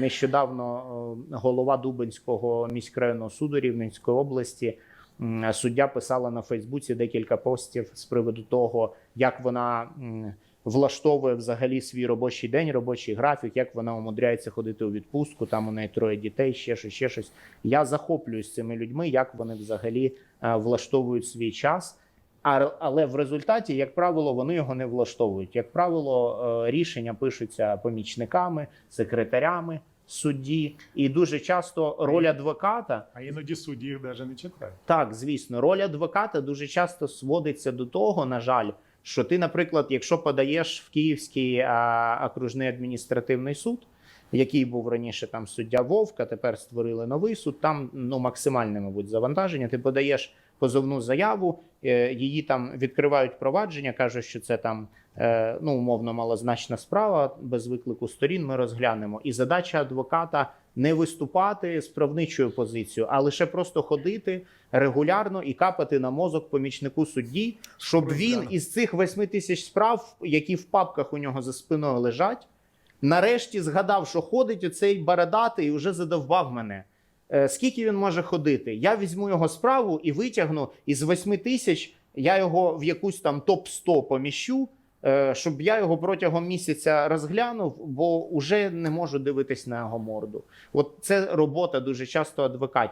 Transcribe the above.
Нещодавно е, голова Дубинського міськрайонного суду Рівненської області суддя писала на Фейсбуці декілька постів з приводу того, як вона влаштовує взагалі свій робочий день, робочий графік, як вона умудряється ходити у відпустку. Там у неї троє дітей, ще щось, ще щось. Я захоплююсь цими людьми, як вони взагалі е, влаштовують свій час. Але в результаті, як правило, вони його не влаштовують. Як правило, е, рішення пишуться помічниками, секретарями судді, і дуже часто роль адвоката А іноді судді їх навіть не читають. так, звісно, роль адвоката дуже часто сводиться до того, на жаль, що ти, наприклад, якщо подаєш в Київський а, окружний адміністративний суд, який був раніше там суддя Вовка, тепер створили новий суд. Там ну максимальне, мабуть, завантаження. Ти подаєш позовну заяву, е, її там відкривають провадження, кажуть, що це там е, ну умовно малозначна справа без виклику сторін. Ми розглянемо. І задача адвоката не виступати з правничою позицією, а лише просто ходити регулярно і капати на мозок помічнику судді, щоб він із цих восьми тисяч справ, які в папках у нього за спиною лежать, нарешті згадав, що ходить оцей бородатий і вже задовбав мене. Е, Скільки він може ходити? Я візьму його справу і витягну із восьми тисяч. Я його в якусь там топ 100 поміщу, щоб я його протягом місяця розглянув, бо вже не можу дивитись на його морду. От це робота дуже часто адвокатів.